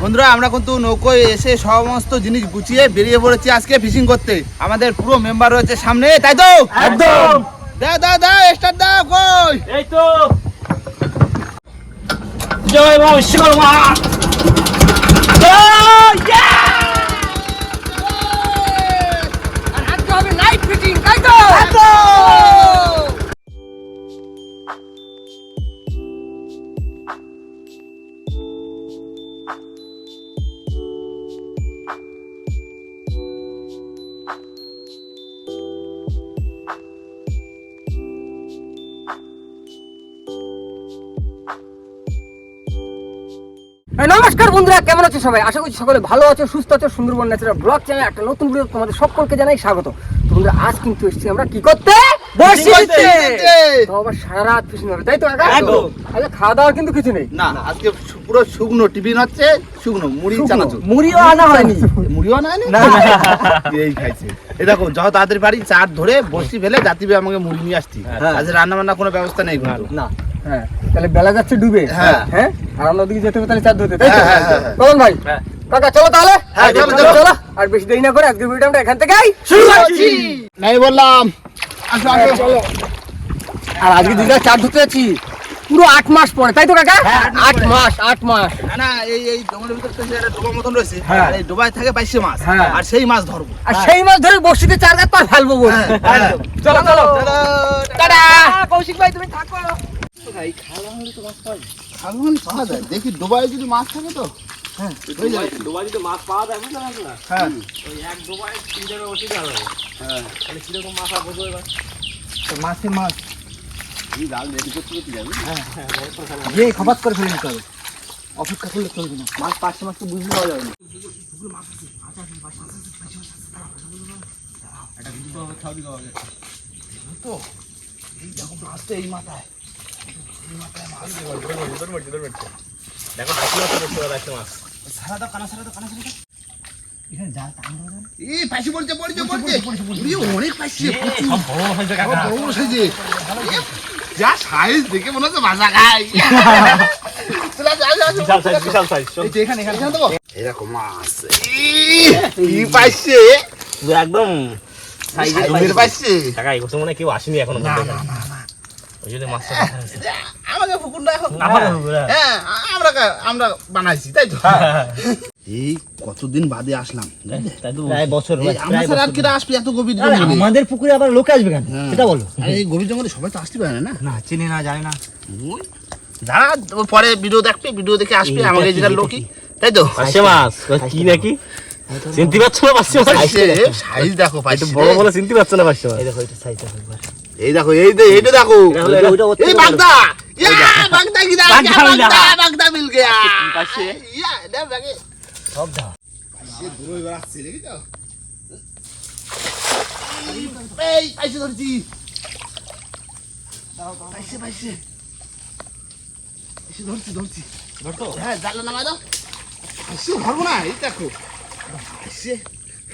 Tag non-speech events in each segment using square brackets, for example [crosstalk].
বন্ধুরা আমরা কিন্তু নৌকোয় এসে সমস্ত জিনিস গুছিয়ে বেরিয়ে পড়েছি আজকে ফিশিং করতে। আমাদের পুরো মেম্বার রয়েছে সামনে তাই তো? একদম। দাও দাও দাও স্টার্ট দাও কই? এই তো। জয় মা নমস্কার বন্ধুরা কেমন আছো সবাই? আশা করছি সকলে ভালো আছো সুস্থ আছো। সুন্দরবন ন্যাচারাল ব্লগ চ্যানেল একটা নতুন ভিডিও তোমাদের সকলকে জানাই স্বাগত। তো বন্ধুরা আজ কিন্তু এসেছি আমরা কি করতে? বসি। তো আবার সারা রাত ফিশিং হবে তাই তো কাকা? আচ্ছা খাওয়া দাওয়ার কিন্তু কিছু নেই? না আজকে পুরো শুকনো টিফিন হচ্ছে শুকনো মুড়ি চানাচুর। মুড়িও আনা হয়নি। মুড়িও না এই খাইছে। এই দেখো তাড়াতাড়ি পারি চার ধরে বসি ফেলে জাতিবে আমাকে মুড়ি নিয়ে আসছি। হ্যাঁ। আজ রান্না বান্না কোনো ব্যবস্থা নেই না। হ্যাঁ তাহলে বেলা যাচ্ছে ডুবে। হ্যাঁ। হ্যাঁ? আর আমরা ওদিকে যেতে হবে তাহলে চার ধরতে তাই তো? হ্যাঁ, হ্যাঁ, হ্যাঁ, হ্যাঁ। বলুন ভাই কাকা চলো তাহলে। হ্যাঁ, চলো, আর বেশি দেরি না করে আজকে ভিডিওটা আমরা এখান থেকেই শুরু করছি। নাই বললাম। আসো আসো। চলো। আর আজকে দিদা চার ধরতে যাচ্ছি। পুরো আট মাস পরে তাই তো কাকা? হ্যাঁ, আট মাস আট মাস না, না এই এই জঙ্গলের ভিতর তো একটা ডোবা মতন রয়েছে। আর এই ডোবায় থাকে বাইশে মাছ হ্যাঁ। আর সেই মাছ ধরবো। আর সেই মাছ ধরে বসিতে চার গাছ পর ফেলব বল। চলো চলো। টাটা। কৌশিক ভাই তুমি থাকো। খালুন পাওয়া যায়। দেখি ডোবায় যদি মাছ থাকে তো? হ্যাঁ হয়ে যদি মাছ পাওয়া যায় বুঝতে পারছ না হ্যাঁ ওই এক ডোবায় তিন যাবে। হ্যাঁ। তাহলে কীরকম মাছ। আর বসবে এবার মাছে মাছ যে খপাত করে ফেলে নিতে হবে। অপেক্ষা করলে মাছ পাঁচশো মাছ তো বুঝতে পাওয়া যাবে না। তো এই দেখো মাছ তো এই মাথায়। দেখো মাছ সারা দাও কানা সারা দাও কানা সারা দাও যা সাইজ দেখে মনে হচ্ছে খাই এরকম মাছ কি পাইছে একদম পাইছে মনে হয় কেউ আসেনি এখনও ওই জন্য মাছটা। আমাকে পুকুর না এখন আমাদের পুকুর, হ্যাঁ। হ্যাঁ আমরা আমরা বানাইছি তাই তো? এই কতদিন বাদে আসলাম বছর আর কিরা আসবে এত গভীর জঙ্গলে? আমাদের পুকুরে আবার লোকে আসবে কেন? হ্যাঁ। সেটা বলো। এই গভীর জঙ্গলে সবাই তো আসতে পারে না? না চিনি না জানি না। ওই, যারা পরে ভিডিও দেখবে ভিডিও দেখে আসবে আমাকে যেটা লোকই তাই তো? পার্শে মাছ কি নাকি চিনতে পারছ না পার্শে সাইজ দেখো পাইছে। বড় বড় চিনতে পারছ না পার্শে এই দেখো এটা একবার এই দেখো এই দে এইটা দেখো এই বাগদা! ধরছি ধরছি ধরতো হ্যাঁ জানলা নামাই দাও ধরবো না এই দেখো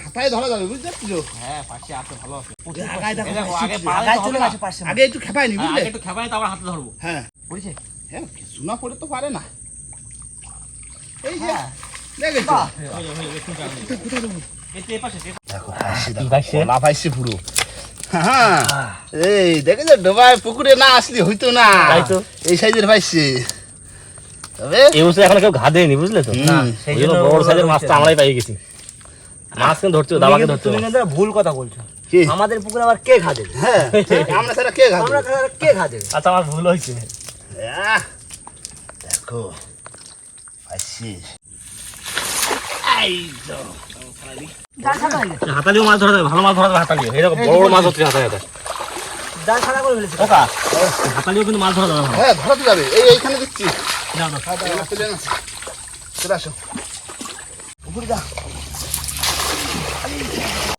হাতায় ধরা যাবে বুঝতে পারছ? হ্যাঁ পার্শে আছে ভালো আছে। আগে আগায় চলে গেছে পাশে আগে একটু খেপায় নি বুঝলে? একটু খেপাই তারপর হাতে ধরবো। হ্যাঁ। পড়েছে? হ্যাঁ শোনা পড়ে তো পারে না। এই যে দেখেছ হ্যাঁ। এই দেখেছ? ডোবায় পুকুরে না আসলে হইতো না। এই সাইজের পাইছে তবে এখন কেউ ঘা দেয়নি বুঝলে তো? বড় সাইজের মাছটা আমরাই পাই গেছি। মাছ কিন্তু ধরছো দাবাকে ধরছো। তুমি কিন্তু ভুল কথা বলছো। কি? আমাদের পুকুরে আবার কে খা দেবে? হ্যাঁ আমরা সেটা কে খাব আমরা আর কে খা দেবে? আচ্ছা আমার ভুল হয়েছে। দেখো এই তো হাতালিও মাছ ধরা যাবে ভালো মাছ ধরা যাবে হাতালিও এই দেখো বড় বড় মাছ হচ্ছে হাতালি হাতায়। জাল ছাড়া করে ফেলেছে। ওকা হাতালিও কিন্তু মাছ ধরা যাবে হ্যাঁ ধরা তো যাবে। এই এইখানে দিচ্ছি। না না এগুলো তুলে নাও। চলে আসো। উপরে যা।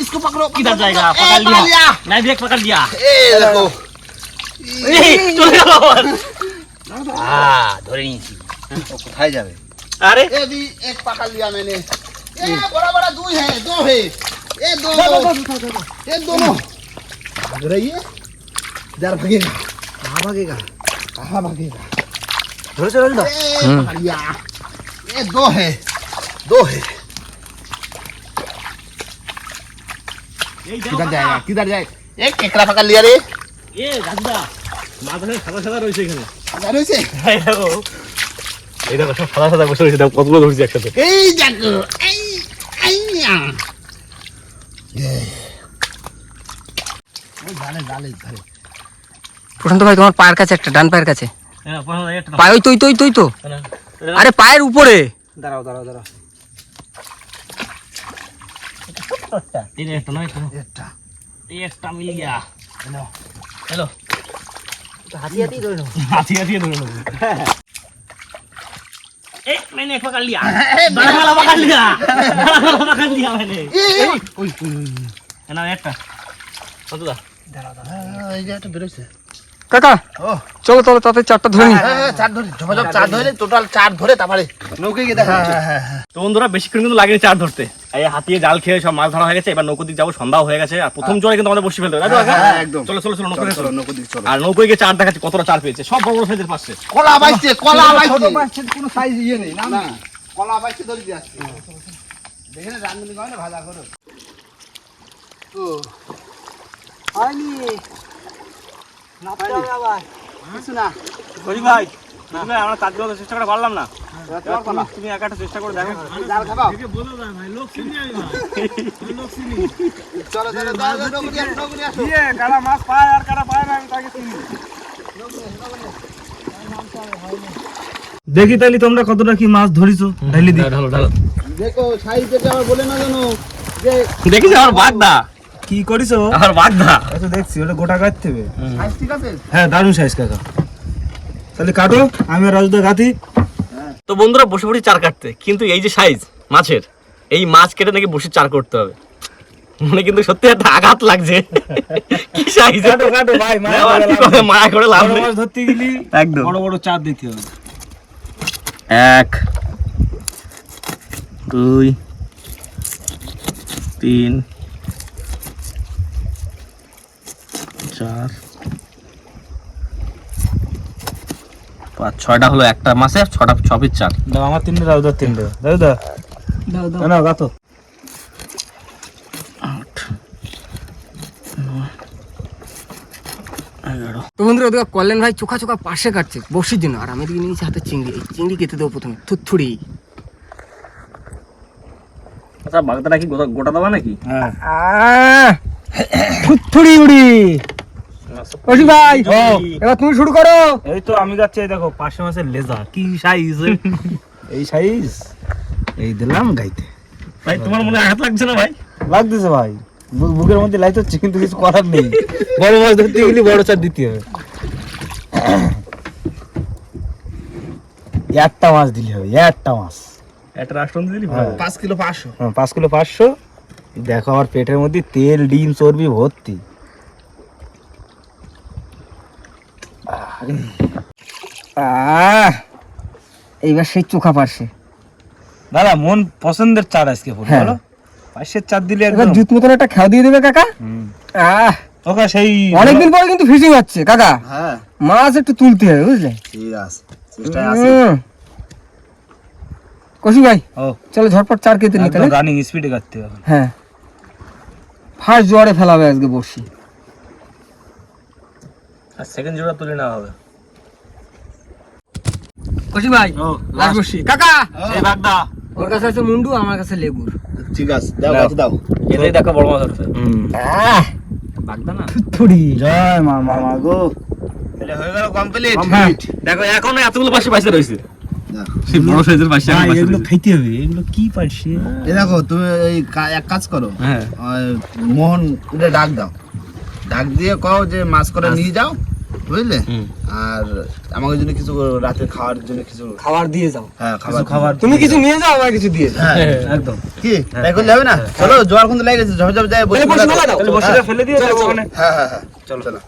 इसको पकड़ो किधर जाएगा? पकड़ लिया। नहीं ब्रेक पकड़ लिया। ए देखो। हाँ, नहीं खाए जावे अरे। ये भी एक पकड़ लिया मैंने। ये बड़ा बड़ा दू है दो है। ये दो दोनों। भाग रही है? इधर भागेगा। कहाँ भागेगा? कहाँ भागेगा? धरो चलो ये दो है। दो है। কিধার জায়গা হ্যাঁ, কিধার এই কেকড়া ফাঁকা লিয়া রে। এ সাদা সাদা রয়েছে এখানে। সাদা রয়েছে? এই দেখো। সব সাদা সাদা বসে রয়েছে দেখো কতগুলো ধরছি একসাথে। এই দেখো এই প্রশান্ত ভাই তোমার পায়ের কাছে একটা ডান পায়ের কাছে। হ্যাঁ, পায়ে তুই তুই তুই তো। হ্যাঁ, আরে পায়ের উপরে। দাঁড়াও দাঁড়াও দাঁড়াও। এই যে একটা নয় একটা এটা এই একটা মিল গিয়া হ্যালো হাতি হাতি ধরে নাও हाथी हाथी धरे लोग ए मैंने एक पकड़ लिया बड़ा वाला पकड़ लिया बड़ा वाला पकड़ लिया मैंने ওই है ना एक কত দা এই যে একটা বেরোছে কাকা ও। চলো চলো তাতে চারটা ধরে হ্যাঁ, চার ধরে ঝপাঝপ চার ধরে টোটাল চার ধরে তারপরে নৌকে গিয়ে দেখা তো বন্ধুরা বেশিক্ষণ কিন্তু লাগেনি চার ধরতে। এই হাতিয়ে জাল খেয়ে সব মাছ ধরা হয়ে গেছে এবার নৌকো দিকে যাব সন্ধ্যা হয়ে গেছে। আর প্রথম জলে কিন্তু আমাদের বসে ফেলতে? হ্যাঁ, একদম। চলো চলো চলো নৌকো চলো। নৌকো দিকে চলো। আর নৌকোয় গিয়ে চার দেখাচ্ছে কতটা চার পেয়েছে। সব বড় বড় সাইজের পাচ্ছে। কলা বাইছে কলা বাইছে। মাছের কোনো সাইজ ইয়ে নেই না না। কলা বাইছে ধরে দিয়ে আসছে। দেখে না রান্ধনি করে না ভাজা করো। ও। হয়নি। নাপতে হবে আবার। কিছু না। করি ভাই আমরা চার দিন চেষ্টা করে পারলাম না। তুমি একা একটা চেষ্টা করে দেখো। কারা মাছ পায় আর কারা পায় না আমি তাকে চিনি। তাহলে তোমরা কতটা কি মাছ ধরিছো। ঢালি দি। দেখো সাইজ আবার বলে না জানো যে দেখিস আমার বাগদা। কি করিছো আমার বাগদা তো দেখছি ওটা গোটা কাটতে হবে সাইজ ঠিক আছে? হ্যাঁ দারুণ সাইজ কাকা। তাহলে কাটো আমি আর রাজুদা গাতি তো বন্ধুরা বসে পড়ি চার কাটতে। কিন্তু এই যে সাইজ মাছের এই মাছ কেটে নাকি বসে চার করতে হবে। মানে কিন্তু সত্যি একটা আঘাত লাগছে। কি সাইজ কাটো কাটো ভাই মায়া করে লাভ করে লাভ নেই? মাছ ধরতে গেলি একদম। বড় বড় চার দিতে হবে। এক দুই তিন চার। পাঁচ ছয়টা হলো একটা মাসে ছটা ছ পিস চার। দাও আমার তিনটে রাজুদার তিনটে। রাজুদা দাও। দাও না না গাতো। আট নয় এগারো। তো বন্ধুরা ওদিকে কল্যাণ ভাই চোখা চোখা পাশে কাটছে বসির জন্য। আর আমি দিকে নিয়েছি হাতে চিংড়ি এই চিংড়ি কেটে দেবো প্রথমে থুথুড়ি আচ্ছা বাগদাটা কি গোটা গোটা দেওয়া নাকি? হ্যাঁ। থুথুড়ি উড়ি। ভাই ও। এবার তুমি শুরু করো। এই তো আমি যাচ্ছি দেখো লেজা কি সাইজ এই সাইজ এই দিলাম গাইতে। ভাই তোমার মনে আঘাত লাগছে না ভাই? লাগতেছে ভাই। বুকের মধ্যে লাইট হচ্ছে কিন্তু কিছু করার নেই। বড় মাছ ধরতে গেলে বড় চার দিতে হবে। একটা মাছ দিলে হবে একটা মাছ। একটা রাষ্ট্রপতি দিলি হ্যাঁ। পাঁচ কিলো পাঁচশো। হ্যাঁ, পাঁচ কিলো পাঁচশো। দেখো আমার পেটের মধ্যে তেল ডিম চর্বি ভর্তি আহ এইবার সেই চোখা পারছে। দাদা মন পছন্দের চার আজকে পুরো, হ্যাঁ। বলো। পাঁচশের চার দিলে একদম জুত মতন একটা খেয়াও দিয়ে দেবে কাকা। হুম। আহ ওকে সেই অনেকদিন পরে কিন্তু ফিশিং হচ্ছে কাকা। হ্যাঁ। মাছ একটু তুলতে হবে বুঝলে? ঠিক আছে হুম। কসি ভাই ও। চলো ঝটপট চার কেটে নিতে রানিং স্পিডে কাটতে হবে। হ্যাঁ। ফার্স্ট জোয়ারে ফেলাবে আজকে বসি আর সেকেন্ড জোড়া তুলে নেওয়া হবে। ভাই ও লাস্ট বসি। কাকা! এই বাগদা ওর কাছে আছে মুন্ডু আমার কাছে লেবুর। ঠিক আছে দাও গাছ দাও। এটাই দেখো বড় মাছ আহ! বাগদা না থুড়ি জয় মা মামা গো। তাহলে হয়ে গেল কমপ্লিট হ্যাঁ। দেখো এখনও এতগুলো পাশে পাশে রয়েছে। সেই বড় সাইজের পাশে এগুলো খাইতে হবে এগুলো কি দেখো তুমি এই এক কাজ করো। হ্যাঁ। মোহন ডাক দাও। ডাক দিয়ে কও যে মাছ করে নিয়ে যাও বুঝলে? আর আমাকে জন্য কিছু রাতে খাওয়ার জন্য কিছু খাবার দিয়ে যাও। হ্যাঁ খাবার খাবার তুমি কিছু নিয়ে যাও আমার কিছু দিয়ে যাও। হ্যাঁ। একদম। কি? তাই করলে হবে না? চলো জোয়ার কিন্তু লাগে গেছে ঝপ ঝপ যায় বসে বসে ফেলে দিয়ে হ্যাঁ হ্যাঁ হ্যাঁ। চলো। চলো।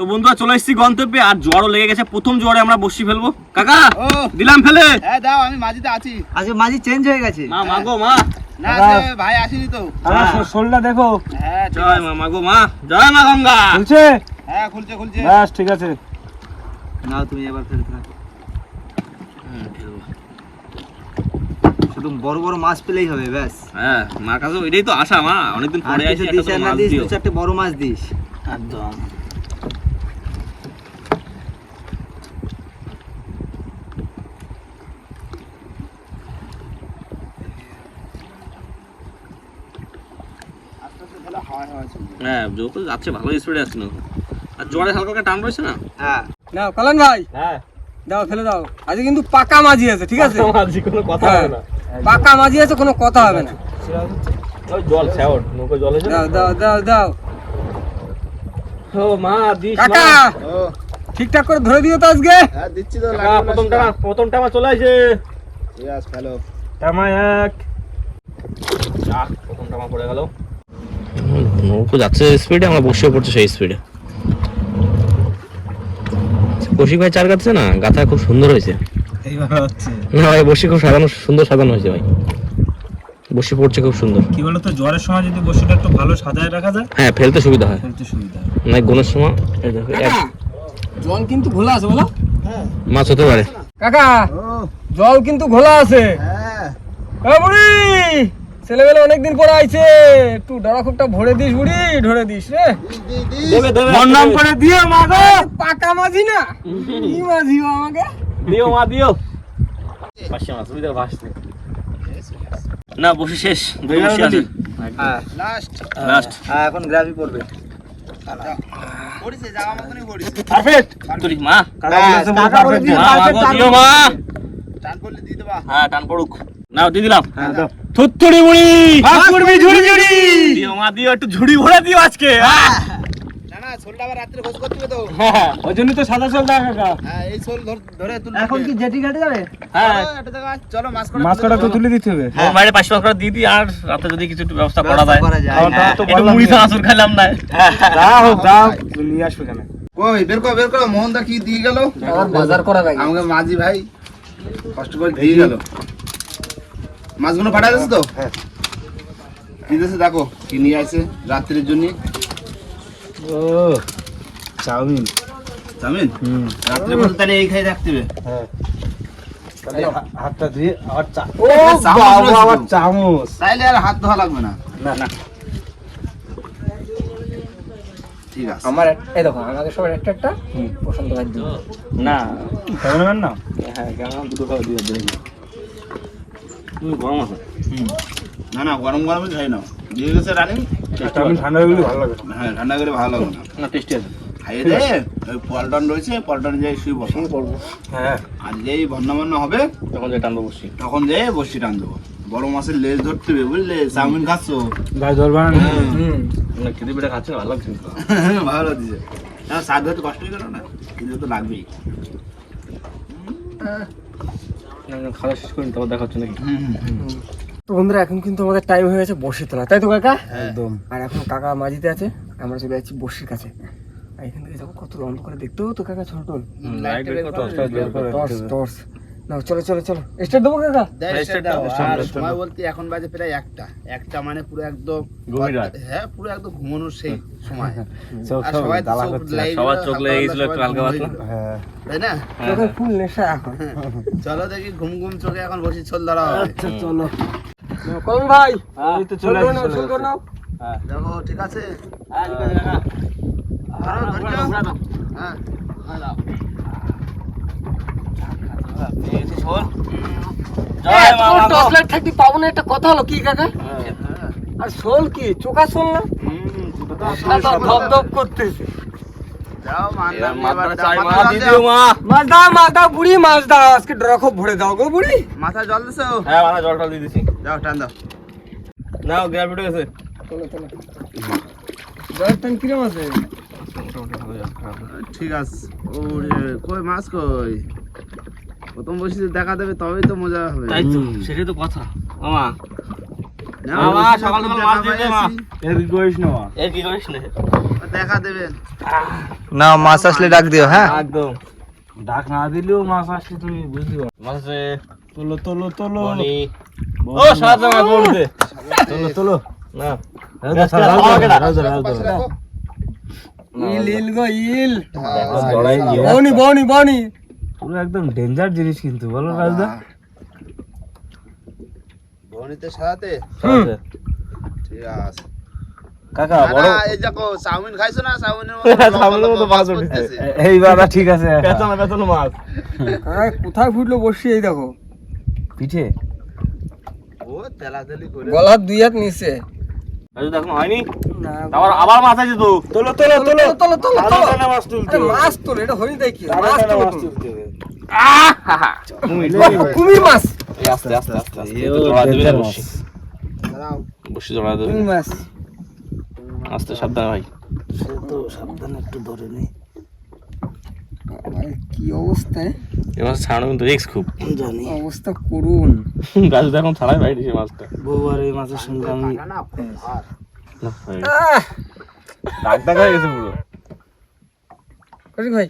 তো বন্ধুরা চলে এসেছি গন্তব্যে। আর জ্বরও লেগে গেছে। প্রথম জ্বরে আমরা বসি ফেলব। কাকা দিলাম ফেলে। হ্যাঁ দাও আমি মাঝিতে আছি। আজকে মাঝি চেঞ্জ হয়ে গেছে। মা মাগো মা। না ভাই আসেনি তো। শোলটা দেখো। হ্যাঁ জয় মা মাগো মা। জয় মা গঙ্গা। খুলছে? হ্যাঁ খুলছে খুলছে। ব্যাস ঠিক আছে। নাও তুমি এবার ফেলতে থাকো। শুধু বড় বড় মাছ পেলেই হবে ব্যাস। হ্যাঁ মার কাছে এটাই তো আশা মা। অনেকদিন পরে কিছু দিস একটা না দিস দু চারটে বড় মাছ দিস। একদম। হ্যাঁ যত যাচ্ছে ভালো স্পিডে আসছে না আর হালকা হালকা টান রয়েছে না? হ্যাঁ। নাও কলন ভাই। হ্যাঁ। দাও ফেলে দাও। আজকে কিন্তু পাকা মাঝি আছে ঠিক আছে? আজকে কোনো কথা। হবে না। পাকা মাঝি আছে কোনো কথা হবে না। জল ছাওট নৌকো জল দাও দাও দাও দাও। ও মা দিস কাকা! ঠিকঠাক করে ধরে দিও তো আজকে। হ্যাঁ দিচ্ছি তো চলে আসে। ফেলো। টামা এক। পড়ে গেল। নৌকো যাচ্ছে স্পিডে আমরা বসে পড়ছে সেই স্পিডে বসি ভাই চার কাটছে না? গাথা খুব সুন্দর হয়েছে। এইবার না ভাই বসি খুব সাজানো সুন্দর সাজানো হয়েছে ভাই। বসি পড়ছে খুব সুন্দর। কি বলতো জ্বরের সময় যদি বসিটা একটু ভালো সাজায় রাখা যায় হ্যাঁ ফেলতে সুবিধা হয়। ফেলতে সুবিধা না গোনের সময় এই দেখো, জল কিন্তু ঘোলা আছে বলো। মাছ হতে পারে। কাকা জল কিন্তু ঘোলা আছে। হ্যাঁ। এ বুড়ি! ছেলেবেলে অনেকদিন পরে আইছে। একটু ডরা খুবটা ভরে দিস বুড়ি ধরে দিস রে। দি দি দেবে দেবে মন নাম করে দিও মা গো। পাকা মাঝি না? কি মাঝি আমাকে? দিও মা দিও। পাশে মাছ বুঝতে ভাসছে না। বসে শেষ। দুই বসে আছে। লাস্ট লাস্ট হ্যাঁ এখন গ্রাভি পড়বে। পারফেক্ট মা? কাকা বলে দিও মা। টান করলে দিয়ে দেবা। হ্যাঁ টান পড়ুক। নাও দিয়ে দিলাম। হ্যাঁ দাও। থুত্তুড়ি মুড়ি করবি ঝুড়ি ঝুড়ি। দিও মা দিও একটু ঝুড়ি ভরে দিও আজকে। হ্যাঁ। না না ছোলটা আবার রাত্রে খোঁজ করতে হবে তো। ওই জন্য তো সাদা চল কাকা হ্যাঁ এই ছোল ধরে তুলবে এখন কি জেটি ঘাটে যাবে? হ্যাঁ। একটা জায়গায় চলো মাছ কটা মাছ কাটা তো তুলে দিতে হবে। ওর বাইরে পাঁচশো টাকা দিয়ে দিই আর রাতে যদি কিছু ব্যবস্থা করা যায়। করা যায় আমার হ্যাঁ। তো একটু মুড়ি যে- চানাচুর খাইলাম না। যা হোক যা নিয়ে আসবে কেন কই বের কর বের কর মোহন দা কি দিয়ে গেল? বাজার করা লাগে আমাকে মাঝি ভাই কষ্ট করে দিয়ে গেল। মাছগুলো পাঠা গেছে তো? হ্যাঁ। দিতেছে দেখো কি নিয়ে আছে রাত্রির জন্য। ও চাউমিন। হুম। রাত্রে বলতে তাহলে এই খাই রাখতে হবে। হ্যাঁ। হাতটা ধুয়ে আবার চা ও চামচ বাবা আবার চামচ। তাইলে আর হাত ধোয়া লাগবে না। না না। ঠিক আছে। আমার এই দেখো আমাকে সবার একটা একটা পছন্দ না। ক্যামেরাম্যান না হ্যাঁ কেমন? দুটো খাওয়া দিয়ে গরম আছে? না না গরম গরমে খাই না। দিয়ে গেছে রানিং ঠান্ডা গেলে ভালো লাগে। হ্যাঁ ঠান্ডা করে ভালো লাগবে না। টেস্টি আছে। খাইয়ে দে ওই পল্টন রয়েছে পল্টন যাই শুয়ে বসো। হ্যাঁ। আর যেই ভন্না ভন্না হবে তখন যে টানবো বসি। তখন যে বসি টান দেবো বড় মাছের লেজ ধরতে হবে বুঝলে? চাউমিন খাচ্ছ? না। খেতে পেটে খাচ্ছে ভালো লাগছে। [laughs] ভালো দিছে না স্বাদ হতে কষ্ট হয়ে গেল না কিন্তু তো লাগবেই। খাওয়া শেষ করিনি তারপর দেখা হচ্ছে নাকি তো বন্ধুরা এখন কিন্তু আমাদের টাইম হয়ে গেছে বসে তোলা তাই তো কাকা? একদম। আর এখন কাকা মাঝিতে আছে আমরা চলে যাচ্ছি বসির কাছে। আর এখান থেকে যাব কত অন্ধ করে দেখতেও তো কাকা ছোট। টর্চ টর্চ না চলো চলো চলো। স্টার্ট দেবো কাকা? আর সময় বলতে এখন বাজে প্রায় একটা। একটা মানে পুরো একদম হ্যাঁ পুরো একদম ঘুমানোর সেই সময়। চোখ আর সবাই তো জ্বালা চোখ করছে। লাইট সবার চোখ লেগে গেছিল একটু হালকা পাতলা। হ্যাঁ। তাই না? ফুল নেশা এখন। চলো দেখি ঘুম ঘুম চোখে এখন বসি ধরা হবে আচ্ছা চলো। ভাই এই তো চলে চলে চল চলে নাও দেখো ঠিক আছে? হ্যাঁ জয় মা মা গো। টর্চ লাইট থাকতে পাবো না একটা কথা হলো কি কাকা? আর শোল কি? চোখা শোল না? ধপ করতেছে। মান বুড়ি মাছ দাও আজকে ড্রা খুব ভরে দাও গো বুড়ি। মাথা জল দিছো? হ্যাঁ মাথা জল টল দিয়ে দিছি। যাও টান দাও। নাও চলো চলো টান কিরম আছে? ঠিক আছে। ওরে কই মাছ কই? প্রথম বসে দেখা দেবে তবেই তো মজা হবে। তাই তো সেটাই তো কথা। মামা। না, সকাল সকাল মাছ দিয়ে দে, মা। এর কি করিস না মা? এর কি করিস না? দেখা দেবে। না মাছ আসলে ডাক দিও হ্যাঁ? একদম। ডাক না দিলেও মাছ আসলে তুমি বুঝতে পারো। মাছ তোলো তোলো তোলো। ও সাদা মাছ বলতে তোলো তোলো। না। ইল ইল গো ইল। বনি বনি বনি। পুরো একদম ডেঞ্জার জিনিস কিন্তু বলো রাজদা। সারাতে? সাথে। ঠিক আছে। কাকা বড় এই দেখো চাউমিন খাইছো না? চাউমিনের মতো লম্বা চাউমিনের মতো লম্বা মাছ মাছ উঠেছে। পড়তেছে। এ- ঠিক আছে। পেছনে পেছনে মাছ। কাকা কোথায় ফুটলো বসি এই দেখো। পিঠে? ও তেলাতেলি করে। গলার দুই হাত নিচে। আজ দেখো হয়নি? আবার আবার মাছ আছে তো। তোলো তোলো তোলো তোলো মাছ তোলো এটা কি? টানা মাছ তোলো কুমির মাছ আস্তে আস্তে আস্তে বসি জড়া দেবে আস্তে সাবধানে ভাই সে তো সাবধানে একটু ধরে নি বাবা, কি অবস্থায় এই মাছ ছাড়ানো কিন্তু খুব জানি অবস্থা করুন গাছ এখন ছাড়াই ভাই দিছে মাছটা এই আমি না না ভাই। হয়ে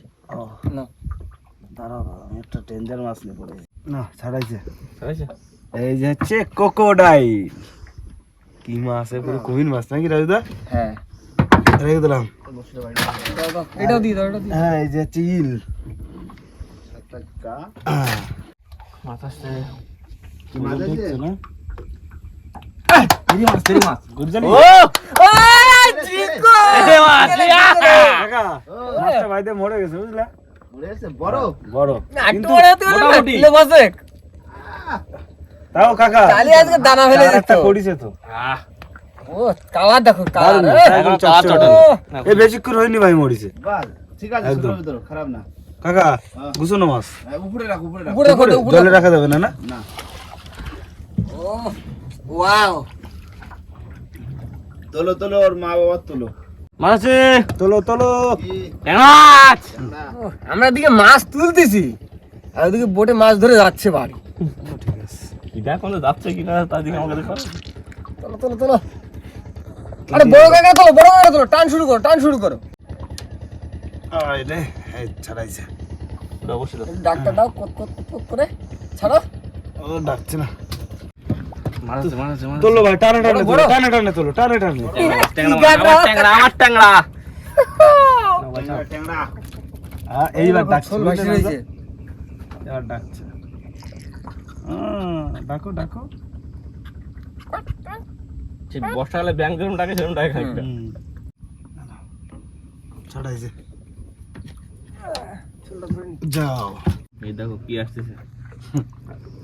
আমি একটা ডেঞ্জার মাছ নিয়ে পড়ে না ছাড়াইছে। ছাড়াইছে? এই যে হচ্ছে কোকোডাই কি মাছ পুরো কুমির মাছ নাকি রাজুদা? হ্যাঁ। রেখে দিলাম। দাও, দাও, এটাও দিয়ে দাও। এটাও হ্যাঁ এই যে মাছ আসছে। কি মাছ না? মরে গেছে বুঝলা? বড় বড় না, একটু বড় হতে পারে না, মোটামুটি। কিলো পাঁচেক। তাও কাকা চালি আজকে দানা ফেলে দিত। করিছে তো ও, কালার দেখো, কালার, একদম কালার চটচটে। চটচটে। বেশিক্ষণ হয়নি ভাই মরিছে ঠিক আছে একদম। সুতোর ভিতর খারাপ না কাকা গুছানো মাছ উপরে রাখ উপরে রাখ উপরে রাখো, উপরে? উপরে জলে রাখা যাবে না না না ও, ওয়াও। তোলো তোলো ওর মা বাবা তোলো মাছ তোলো তোলো। মাছ আমরা এদিকে মাছ তুলতেছি আর ওদিকে বোটে মাছ ধরে যাচ্ছে বাড়ি। কোন যাচ্ছে কিনা তার দিকে আমাকে দেখো। চলো চলো চলো আরে বড় কাকা তোলো বড় কাকা তোলো টান শুরু করো টান শুরু করো। আয় রে এই ছাড়াইছে। ডাক্তার দাও কত কত কত কত করে? ছাড়ো। ও ডাকছে না মাছ আছে মাছ আছে মাছ আছে। তোলো ভাই টানে টানে তোলো। টানে টানে তোলো টানে টানে। আমার ট্যাংরা হ্যাঁ এইবার ডাকছে এবার ডাকছে। ডাকো ডাকো। বর্ষাকালে ব্যাংক যেরকম ডাকে সেরকম ডাকে। ছাড়াইছে যাও। এই দেখো কি আসতেছে।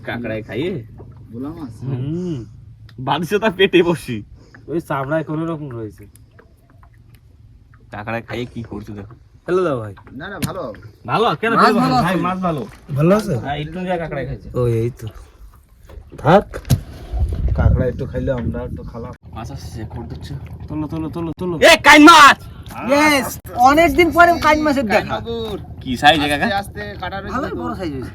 কাকড়ায় খাইয়ে বলা মাছ হুম। বাঁধছে তার পেটে বসি। ওই চামড়ায় কোনো রকম রয়েছে। কাকড়ায় খাইয়ে কি করছে দেখো। হ্যালো দাও ভাই। না না ভালো ভালো কেন ভালো ভালো ভাই মাছ ভালো। ভালো আছে? হ্যাঁ একটু যা কাকড়ায় খাইছে। ও এই তো। থাক। কাকড়া একটু খাইলে আমরা একটু খালাম। মাছ আসছে কোট দিচ্ছে। তোলো তোলো তোলো তোলো। এ কাইন মাছ! ইয়েস অনেক দিন পরে কাইন মাছের দেখা। কি সাইজ কাকা? আস্তে আস্তে কাটা রয়েছে ভালোই তো। বড় সাইজ হয়েছে।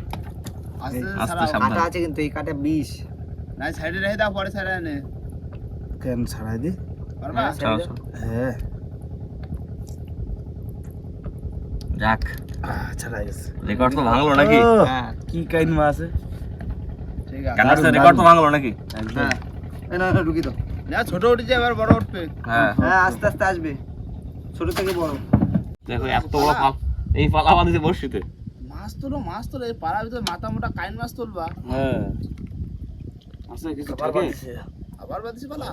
আস্তে আস্তে আস্তে সাবধান। আছে কিন্তু এই কাটে বিষ। না সাইডে রেখে দাও পরে সাইডে এনে কেন ছাড়াই দি? পারবা? চলো, চলো। হ্যাঁ। যাক। ছাড়াই গেছে। রেকর্ড তো ভাঙলো নাকি? হ্যাঁ। কি কাইন মাছ ঠিক আছে। কানার রেকর্ড তো ভাঙলো নাকি? একদম। না না ঢুকি দাও। না ছোট উঠেছে এবার বড় উঠবে। হ্যাঁ। হ্যাঁ আস্তে আস্তে আসবে। ছোট থেকে বড়। দেখো এত বড় পাল। এই পালা বাঁধিছে বর্ষিতে মাছ তোলো মাছ তোলো এই পাড়ার ভিতরে মাথা মোটা কাইন মাছ তুলবা। হ্যাঁ। কিছু থাকে? আবার বাদিস পালা?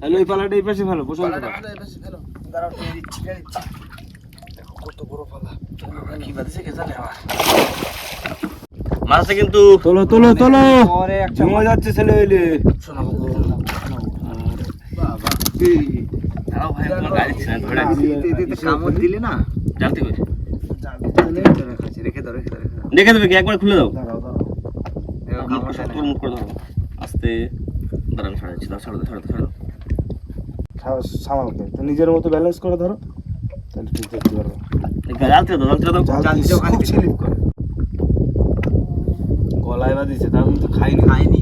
হ্যালো এই পালাটা এই পাশে পালাটা পালা। এবার ফেলো। দাঁড়াও টেনে দিচ্ছি টেনে দিচ্ছি। কি বাদছে কে জানে আবার। মাছ আছে কিন্তু তোলো তোলো তোলো। পরে একটা জমা যাচ্ছে ছেলে হইলে। বাবা। দাঁড়াও ভাই তোমার গাড়ি ছিল ধরে দিলে না? জানতে রেখে দাও দেখে দেবে কি? একবার খুলে দাও। মুখ করে ধরো আস্তে। দাঁড়ান ছাড়া দিচ্ছি দাও ছাড়ো ছাড়ো ছাড়ো। সামালকে তো নিজের মতো ব্যালেন্স করে ধরো তাহলে ঠিক দেখতে পারবে। তো তো দিছে, গলায় তার কিন্তু খাইনি। খাইনি।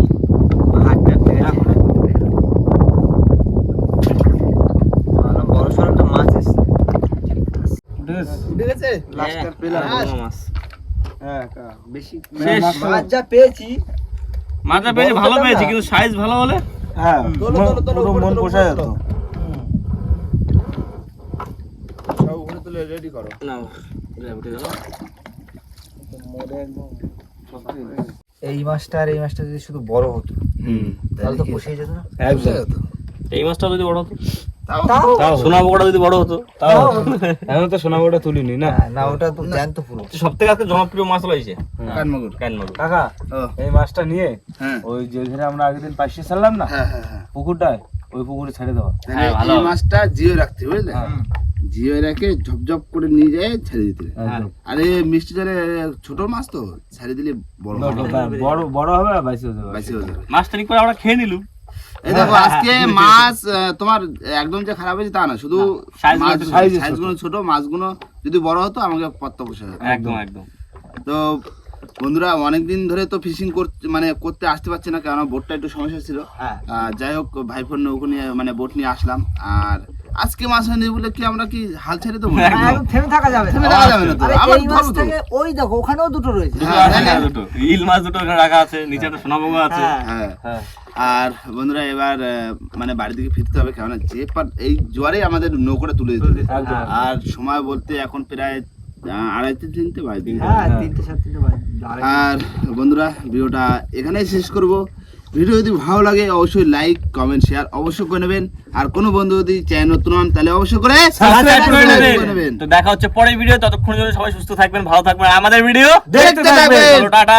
বড় সড় একটা মাছ এসছে। লাস্ট পেলাম। মাছ। হ্যাঁ বেশি শেষ। মাছ যা পেয়েছি। মাছটা পেয়েছি ভালো পেয়েছি কিন্তু সাইজ ভালো হলে হ্যাঁ মন- মন যেত। সব উপরে তুলে রেডি করো। না উঠে গেল। এই মাছটা আর এই মাছটা যদি শুধু বড় হতো তাহলে তো পোষাই যেত না। একদম। এই মাছটা যদি বড় হতো? তাও যদি বড় হতো তাও। এখন তো সোনাগোটা তুলিনি না? হ্যাঁ, না ওটা তো জ্যান্ত পুরো সব থেকে আজকে জনপ্রিয় মাছ রয়েছে কানমাগুর। কেন কাকা এই মাছটা নিয়ে হ্যাঁ। ওই যেখানে আমরা আগের দিন পাশে ছাড়লাম না হ্যাঁ পুকুরটায় ওই পুকুরে ছেড়ে দেওয়া। হ্যাঁ, এই মাছটা জিও রাখতে বুঝলে? হ্যাঁ। জিও রেখে ঝপঝপ করে নিয়ে যায় ছেড়ে দিতে। আরে মিষ্টি জলে ছোট মাছ তো ছেড়ে দিলে বড় হবে। বড় বড় হবে হয়ে যাবে মাছটা করে আমরা খেয়ে নিলুম। দেখো আজকে মাছ তোমার একদম যে খারাপ হয়েছে তা না শুধু size গুলো মাছ একটু size এ সাইজগুলো ছোট মাছগুলো যদি বড় হতো আমাকে পত্তা বসে একদম একদম। তো বন্ধুরা অনেকদিন ধরে তো ফিশিং করতে মানে করতে আসতে পারছি না কারণ বোটটা একটু সমস্যা ছিল। যাই হোক ভাই ফোন নৌকো নিয়ে মানে বোট নিয়ে আসলাম। আর আজকে মাছ হয়নি বলে কি আমরা কি হাল ছেড়ে দেবো? থেমে থাকা যাবে থেমে থাকা যাবে না তো? আবার ধরবো তো। ওই দেখো ওখানেও দুটো রয়েছে। হ্যাঁ, হ্যাঁ, দুটো। ইল মাছ দুটো রাখা আছে নিচে একটা আছে। হ্যাঁ। হ্যাঁ। আর বন্ধুরা এবার মানে বাড়ির দিকে ফিরতে হবে কেননা যে পার- এই জোয়ারে আমাদের নৌকোটা তুলে দিতে আর সময় বলতে এখন প্রায় আহ, আড়াইটে তিনটে বাজে। হ্যাঁ তিনটে সাড়ে আর বন্ধুরা ভিডিওটা এখানেই শেষ করব। ভিডিও যদি ভালো লাগে অবশ্যই লাইক কমেন্ট শেয়ার অবশ্যই করে নেবেন। আর কোনো বন্ধু যদি চ্যানেল নতুন হন তাহলে অবশ্যই করে সাবস্ক্রাইব করে নেবেন। তো দেখা হচ্ছে পরের ভিডিও ততক্ষণ জন্য সবাই সুস্থ থাকবেন ভালো থাকবেন। আমাদের ভিডিও দেখতে থাকবেন। টাটা।